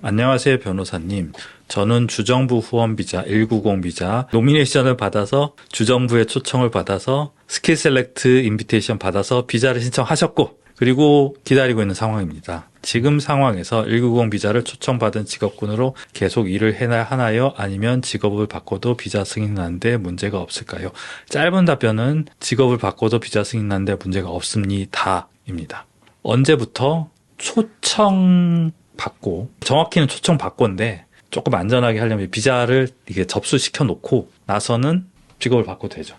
안녕하세요, 변호사님. 저는 주정부 후원 비자 190 비자 노미네이션을 받아서 주정부의 초청을 받아서 스킬 셀렉트 인비테이션 받아서 비자를 신청하셨고 그리고 기다리고 있는 상황입니다. 지금 상황에서 190 비자를 초청받은 직업군으로 계속 일을 해야 하나요? 아니면 직업을 바꿔도 비자 승인하는데 문제가 없을까요? 짧은 답변은 직업을 바꿔도 비자 승인하는데 문제가 없습니다.입니다. 언제부터 초청 받고 정확히는 초청 받고인데 조금 안전하게 하려면 비자를 이게 접수시켜 놓고 나서는 직업을 바꿔도 되죠.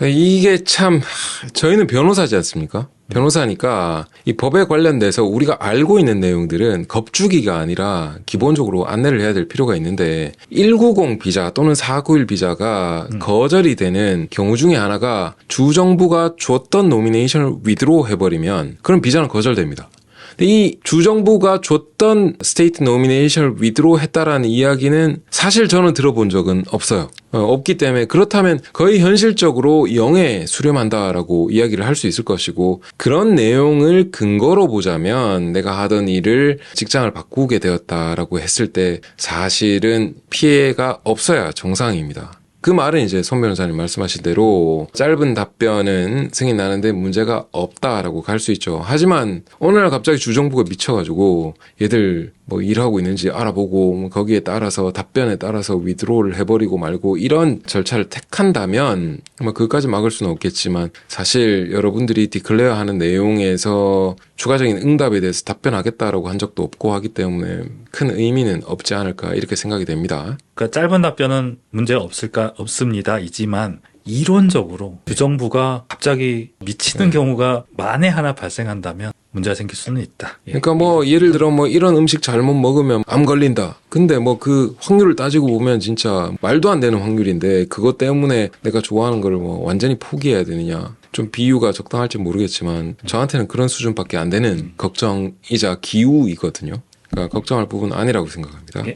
이게 참 하, 저희는 변호사지 않습니까? 변호사니까 이 법에 관련돼서 우리가 알고 있는 내용들은 겁주기가 아니라 기본적으로 안내를 해야 될 필요가 있는데 190 비자 또는 491 비자가 거절이 되는 경우 중에 하나가 주정부가 줬던 노미네이션을 위드로 해버리면 그럼 비자는 거절됩니다. 이 주정부가 줬던 스테이트 노미네이션을 위드로 했다라는 이야기는 사실 저는 들어본 적은 없어요. 어, 없기 때문에 그렇다면 거의 현실적으로 영에 수렴한다라고 이야기를 할 수 있을 것이고 그런 내용을 근거로 보자면 내가 하던 일을 직장을 바꾸게 되었다라고 했을 때 사실은 피해가 없어야 정상입니다. 그 말은 이제 손 변호사님 말씀하신 대로 짧은 답변은 승인 나는데 문제가 없다라고 갈 수 있죠. 하지만 어느 날 갑자기 주정부가 미쳐가지고 얘들 뭐 일하고 있는지 알아보고 뭐 거기에 따라서 답변에 따라서 위드로를 해버리고 말고 이런 절차를 택한다면 뭐 그것까지 막을 수는 없겠지만 사실 여러분들이 디클레어 하는 내용에서 추가적인 응답에 대해서 답변하겠다라고 한 적도 없고 하기 때문에 큰 의미는 없지 않을까 이렇게 생각이 됩니다. 그러니까 짧은 답변은 문제가 없을까 없습니다 이지만 이론적으로 주정부가 갑자기 미치는 경우가 만에 하나 발생한다면 문제가 생길 수는 있다. 예. 그러니까 뭐 예를 들어 뭐 이런 음식 잘못 먹으면 암 걸린다. 근데 뭐 그 확률을 따지고 보면 진짜 말도 안 되는 확률인데 그것 때문에 내가 좋아하는 걸뭐 완전히 포기해야 되느냐. 좀 비유가 적당할지 모르겠지만 저한테는 그런 수준밖에 안 되는 걱정이자 기우이거든요. 그러니까 걱정할 부분은 아니라고 생각합니다. 예.